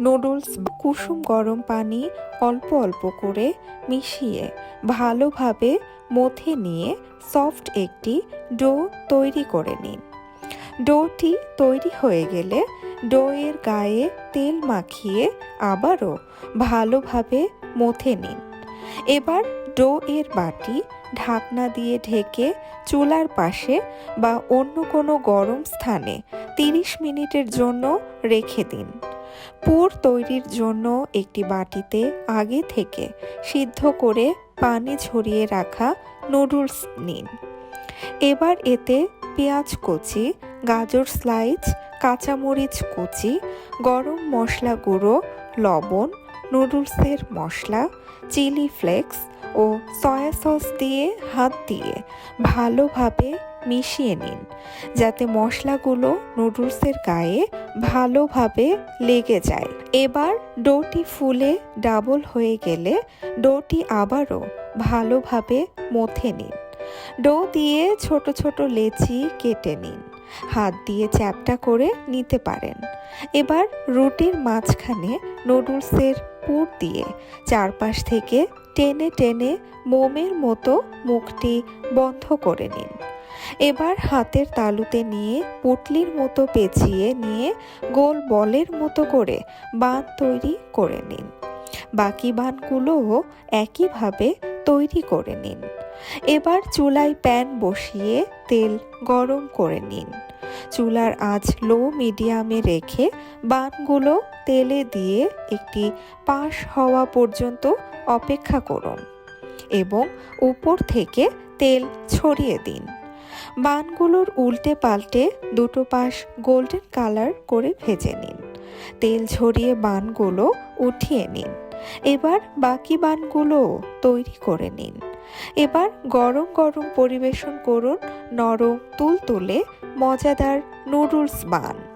Noodles, কুসুম গরম পানি অল্প অল্প করে মিশিয়ে ভালোভাবে মথে নিয়ে সফট একটি ডো তৈরি করে নিন। ডোটি তৈরি হয়ে গেলে ডোয়ের গায়ে তেল মাখিয়ে আবারও ভালোভাবে মথে নিন। এবার ডো এর বাটি ঢাকনা দিয়ে ঢেকে চুলার পাশে বা অন্য কোনো গরম স্থানে 30 মিনিটের জন্য রেখে দিন। পুর তৈরির জন্য একটি বাটিতে আগে থেকে সিদ্ধ করে পানি ঝরিয়ে রাখা নুডলস নিন। এবার এতে পেঁয়াজ কুচি, গাজর স্লাইস কাঁচামরিচ কুচি, গরম মশলা গুঁড়ো, লবণ নুডলসের মশলা, চিলি ফ্লেক্স ও সয়া সস দিয়ে হাত দিয়ে ভালোভাবে মিশিয়ে নিন, যাতে মশলাগুলো নুডলসের গায়ে ভালোভাবে লেগে যায়। এবার ডোটি ফুলে ডাবল হয়ে গেলে ডোটি আবারও ভালোভাবে মথে নিন। ডো দিয়ে ছোট ছোট লেচি কেটে নিন। হাত দিয়ে চ্যাপটা করে নিতে পারেন। এবার রুটির মাঝখানে নুডলসের পুর দিয়ে চারপাশ থেকে টেনে টেনে মোমের মতো মুখটি বন্ধ করে নিন। এবার হাতের তালুতে নিয়ে পুটলির মতো পেঁচিয়ে নিয়ে গোল বলের মতো করে বান তৈরি করে নিন। বাকি বানগুলোও একইভাবে তৈরি করে নিন। এবার চুলায় প্যান বসিয়ে তেল গরম করে নিন। চুলার আঁচ লো মিডিয়ামে রেখে বানগুলো তেলে দিয়ে একটি পাশ হওয়া পর্যন্ত অপেক্ষা করুন এবং উপর থেকে তেল ছড়িয়ে দিন। বানগুলোর উল্টে পাল্টে দুটো পাশ গোল্ডেন কালার করে ভেজে নিন। তেল ঝরিয়ে বানগুলো উঠিয়ে নিন। এবার বাকি বানগুলোও তৈরি করে নিন। এবার গরম গরম পরিবেশন করুন নরম তুলতুলে মজাদার নুডলস বান।